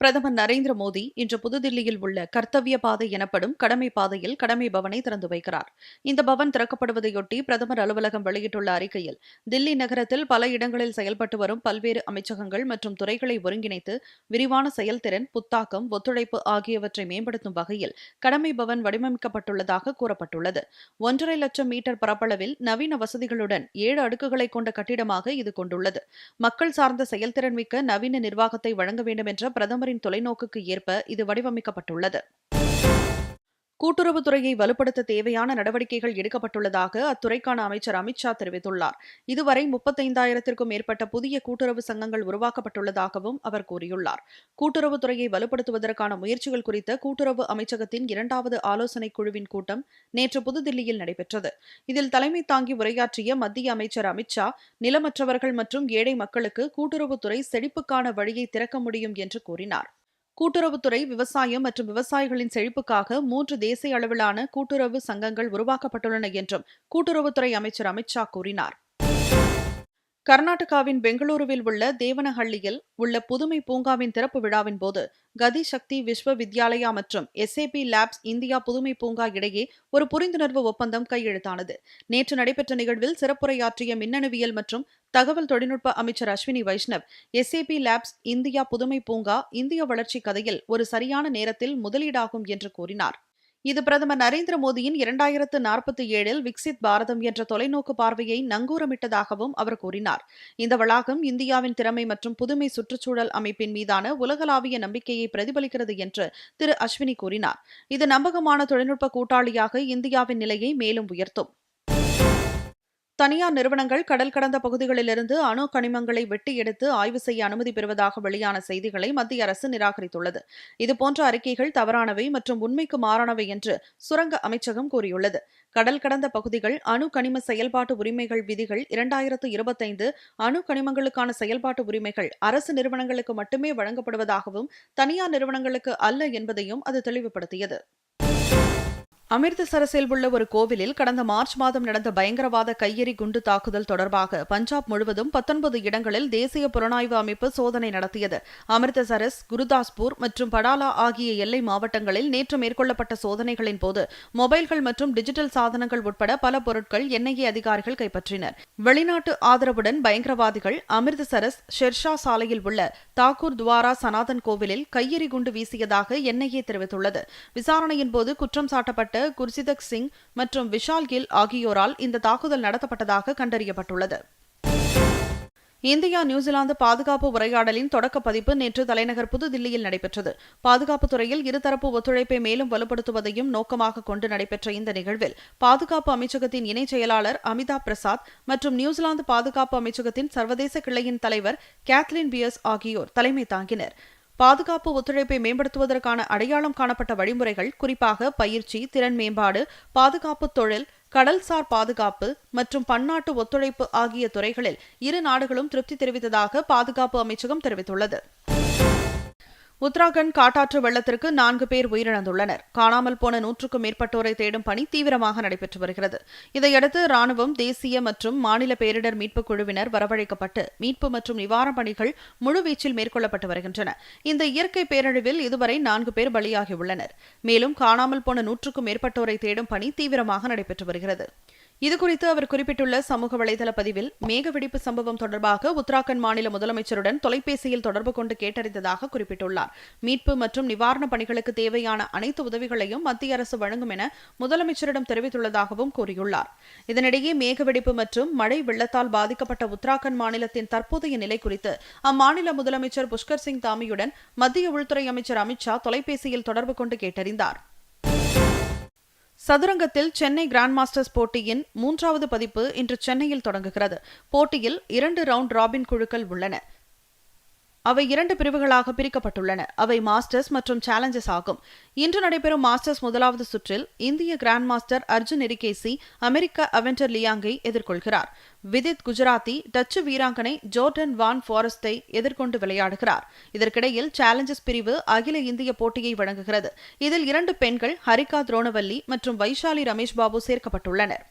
பிரதமர் நரேந்திர மோடி இன்று புதுதில்லியில் உள்ள கர்த்தவிய பாதை எனப்படும் கடமை பாதையில் கடமை பவனை திறந்து வைக்கிறார். இந்த பவன் திறக்கப்படுவதையொட்டி பிரதமர் அலுவலகம் வெளியிட்டுள்ள அறிக்கையில் தில்லி நகரத்தில் பல இடங்களில் செயல்பட்டு வரும் பல்வேறு அமைச்சகங்கள் மற்றும் துறைகளை ஒருங்கிணைத்து விரிவான செயல்திறன் புத்தாக்கம் ஒத்துழைப்பு ஆகியவற்றை மேம்படுத்தும் வகையில் கடமை பவன் வடிவமைக்கப்பட்டுள்ளதாக கூறப்பட்டுள்ளது. ஒன்றரை லட்சம் மீட்டர் பரப்பளவில் நவீன வசதிகளுடன் ஏழு அடுக்குகளை கொண்ட கட்டிடமாக இது கொண்டுள்ளது. மக்கள் சார்ந்த செயல்திறன் மிக்க நவீன நிர்வாகத்தை வழங்க வேண்டும் என்ற பிரதமர் பிரதமரின் தொலைநோக்குக்கு ஏற்ப இது வடிவமைக்கப்பட்டுள்ளது. கூட்டுறவுத்துறையை வலுப்படுத்த தேவையான நடவடிக்கைகள் எடுக்கப்பட்டுள்ளதாக அத்துறைக்கான அமைச்சர் அமித்ஷா தெரிவித்துள்ளார். இதுவரை முப்பத்தைந்தாயிரத்திற்கும் மேற்பட்ட புதிய கூட்டுறவு சங்கங்கள் உருவாக்கப்பட்டுள்ளதாகவும் அவர் கூறியுள்ளார். கூட்டுறவுத்துறையை வலுப்படுத்துவதற்கான முயற்சிகள் குறித்த கூட்டுறவு அமைச்சகத்தின் இரண்டாவது ஆலோசனைக் குழுவின் கூட்டம் நேற்று புதுதில்லியில் நடைபெற்றது. இதில் தலைமை தாங்கி உரையாற்றிய மத்திய அமைச்சர் அமித்ஷா நிலமற்றவர்கள் மற்றும் ஏழை மக்களுக்கு கூட்டுறவுத்துறை செழிப்புக்கான வழியை திறக்க முடியும் என்று கூறினார். கூட்டுறவுத்துறை விவசாயம் மற்றும் விவசாயிகளின் செழிப்புக்காக மூன்று தேசிய அளவிலான கூட்டுறவு சங்கங்கள் உருவாக்கப்பட்டுள்ளன என்றும் கூட்டுறவுத்துறை அமைச்சர் அமித்ஷா கூறினார். கர்நாடகாவின் பெங்களூருவில் உள்ள தேவனஹள்ளியில் உள்ள புதுமை பூங்காவின் திறப்பு விழாவின் போது கதி சக்தி விஸ்வ வித்யாலயா மற்றும் எஸ்ஏபி லேப்ஸ் இந்தியா புதுமை பூங்கா இடையே ஒரு புரிந்துணர்வு ஒப்பந்தம் கையெழுத்தானது. நேற்று நடைபெற்ற நிகழ்வில் சிறப்புரையாற்றிய மின்னணுவியல் மற்றும் தகவல் தொழில்நுட்ப அமைச்சர் Ashwini Vaishnaw SAP labs India புதுமை பூங்கா இந்திய வளர்ச்சி கதையில் ஒரு சரியான நேரத்தில் முதலீடாகும் என்று கூறினார். இது பிரதமர் நரேந்திர மோடியின் இரண்டாயிரத்து நாற்பத்தி ஏழில் விக்சித் பாரதம் என்ற தொலைநோக்கு பார்வையை நங்கூரமிட்டதாகவும் அவர் கூறினார். இந்த வளாகம் இந்தியாவின் திறமை மற்றும் புதுமை சுற்றுச்சூழல் அமைப்பின் மீதான உலகளாவிய நம்பிக்கையை பிரதிபலிக்கிறது என்று திரு அஸ்வினி கூறினார். இது நம்பகமான தொழில்நுட்ப கூட்டாளியாக இந்தியாவின் நிலையை மேலும் உயர்த்தும். தனியார் நிறுவனங்கள் கடல் கடந்த பகுதிகளிலிருந்து அணு கனிமங்களை வெட்டி எடுத்து ஆய்வு செய்ய அனுமதி பெறுவதாக வெளியான செய்திகளை மத்திய அரசு நிராகரித்துள்ளது. இதுபோன்ற அறிக்கைகள் தவறானவை மற்றும் உண்மைக்கு மாறானவை என்று சுரங்க அமைச்சகம் கூறியுள்ளது. கடல் கடந்த பகுதிகள் அணு கனிம செயல்பாட்டு உரிமைகள் விதிகள் இரண்டாயிரத்து இருபத்தைந்து அணு கனிமங்களுக்கான செயல்பாட்டு உரிமைகள் அரசு நிறுவனங்களுக்கு மட்டுமே வழங்கப்படுவதாகவும் தனியார் நிறுவனங்களுக்கு அல்ல என்பதையும் அது தெளிவுபடுத்தியது. அமிர்தசரஸில் உள்ள ஒரு கோவிலில் கடந்த மார்ச் மாதம் நடந்த பயங்கரவாத கையெறி குண்டு தாக்குதல் தொடர்பாக பஞ்சாப் முழுவதும் பத்தொன்பது இடங்களில் தேசிய புலனாய்வு அமைப்பு சோதனை நடத்தியது. அமிர்தசரஸ் குருதாஸ்பூர் மற்றும் படாலா ஆகிய எல்லை மாவட்டங்களில் நேற்று மேற்கொள்ளப்பட்ட சோதனைகளின் போது மொபைல்கள் மற்றும் டிஜிட்டல் சாதனங்கள் உட்பட பல பொருட்கள் என்ஐஏ அதிகாரிகள் கைப்பற்றினர். வெளிநாட்டு ஆதரவுடன் பயங்கரவாதிகள் அமிர்தசரஸ் ஷெர்ஷா சாலையில் உள்ள தாக்கூர் துவாரா சனாதன் கோவிலில் கையெறி குண்டு வீசியதாக என்ஐஏ தெரிவித்துள்ளது. விசாரணையின் போது குற்றம் சாட்டப்பட்ட குர்சிதக் சிங் மற்றும் விஷால் கில் ஆகியோரால் இந்த தாக்குதல் நடத்தப்பட்டதாக கண்டறியப்பட்டுள்ளது. இந்தியா நியூசிலாந்து பாதுகாப்பு உரையாடலின் தொடக்க பதிப்பு நேற்று தலைநகர் புதுதில்லியில் நடைபெற்றது. பாதுகாப்பு துறையில் இருதரப்பு ஒத்துழைப்பை மேலும் வலுப்படுத்துவதையும் நோக்கமாக கொண்டு நடைபெற்ற இந்த நிகழ்வில் பாதுகாப்பு அமைச்சகத்தின் இணைச் செயலாளர் அமிதாப் பிரசாத் மற்றும் நியூசிலாந்து பாதுகாப்பு அமைச்சகத்தின் சர்வதேச கிளையின் தலைவர் கேத்லின் பியர்ஸ் ஆகியோர் தலைமை தாங்கினர். பாதுகாப்பு ஒத்துழைப்பை மேம்படுத்துவதற்கான அடையாளம் காணப்பட்ட வழிமுறைகள் குறிப்பாக பயிற்சி திறன் மேம்பாடு பாதுகாப்பு தொழில் கடல்சார் பாதுகாப்பு மற்றும் பன்னாட்டு ஒத்துழைப்பு ஆகிய துறைகளில் இரு நாடுகளும் திருப்தி தெரிவித்ததாக பாதுகாப்பு அமைச்சகம் தெரிவித்துள்ளது. உத்தராகண்ட் காட்டாற்று வெள்ளத்திற்கு நான்கு பேர் உயிரிழந்துள்ளனர். காணாமல் போன நூற்றுக்கும் மேற்பட்டோரை தேடும் பணி தீவிரமாக நடைபெற்று வருகிறது. இதையடுத்து ராணுவம் தேசிய மற்றும் மாநில பேரிடர் மீட்புக் குழுவினர் வரவழைக்கப்பட்டு மீட்பு மற்றும் நிவாரணப் பணிகள் முழுவீச்சில் மேற்கொள்ளப்பட்டு வருகின்றன. இந்த இயற்கை பேரழிவில் இதுவரை நான்கு பேர் பலியாகியுள்ளனர். மேலும் காணாமல் போன நூற்றுக்கும் மேற்பட்டோரை தேடும் பணி தீவிரமாக நடைபெற்று வருகிறது. இதுகுறித்து அவர் குறிப்பிட்டுள்ள சமூக வலைதள பதிவில் மேக வெடிப்பு சம்பவம் தொடர்பாக உத்தராகண்ட் மாநில முதலமைச்சருடன் தொலைபேசியில் தொடர்பு கொண்டு கேட்டறிந்ததாக குறிப்பிட்டுள்ளார். மீட்பு மற்றும் நிவாரணப் பணிகளுக்கு தேவையான அனைத்து உதவிகளையும் மத்திய அரசு வழங்கும் என முதலமைச்சரிடம் தெரிவித்துள்ளதாகவும் கூறியுள்ளார். இதனிடையே மேக வெடிப்பு மற்றும் மழை வெள்ளத்தால் பாதிக்கப்பட்ட உத்தராகண்ட் மாநிலத்தின் தற்போதைய நிலை குறித்து அம்மாநில முதலமைச்சர் புஷ்கர் சிங் தாமியுடன் மத்திய உள்துறை அமைச்சர் அமித்ஷா தொலைபேசியில் தொடர்பு கொண்டு கேட்டறிந்தார். சதுரங்கத்தில் சென்னை கிராண்ட் மாஸ்டர்ஸ் போட்டியின் மூன்றாவது பதிப்பு இன்று சென்னையில் தொடங்குகிறது. போட்டியில் இரண்டு ரவுண்ட் ராபின் குழுக்கள் உள்ளன. அவை இரண்டு பிரிவுகளாக பிரிக்கப்பட்டுள்ளன. அவை மாஸ்டர்ஸ் மற்றும் சேலஞ்சஸ் ஆகும். இன்று நடைபெறும் மாஸ்டர்ஸ் முதலாவது சுற்றில் இந்திய கிராண்ட் மாஸ்டர் அர்ஜுன் எரிகேசி அமெரிக்க அவென்டர் லியாங்கை எதிர்கொள்கிறார். விதித் குஜராத்தி டச்சு வீராங்கனை ஜோர்டன் வான் ஃபாரஸ்டை எதிர்கொண்டு விளையாடுகிறார். இதற்கிடையில் சேலஞ்சஸ் பிரிவு அகில இந்திய போட்டியை வழங்குகிறது. இதில் இரண்டு பெண்கள் ஹரிகா துரோணவல்லி மற்றும் வைஷாலி ரமேஷ் பாபு சேர்க்கப்பட்டுள்ளனர்.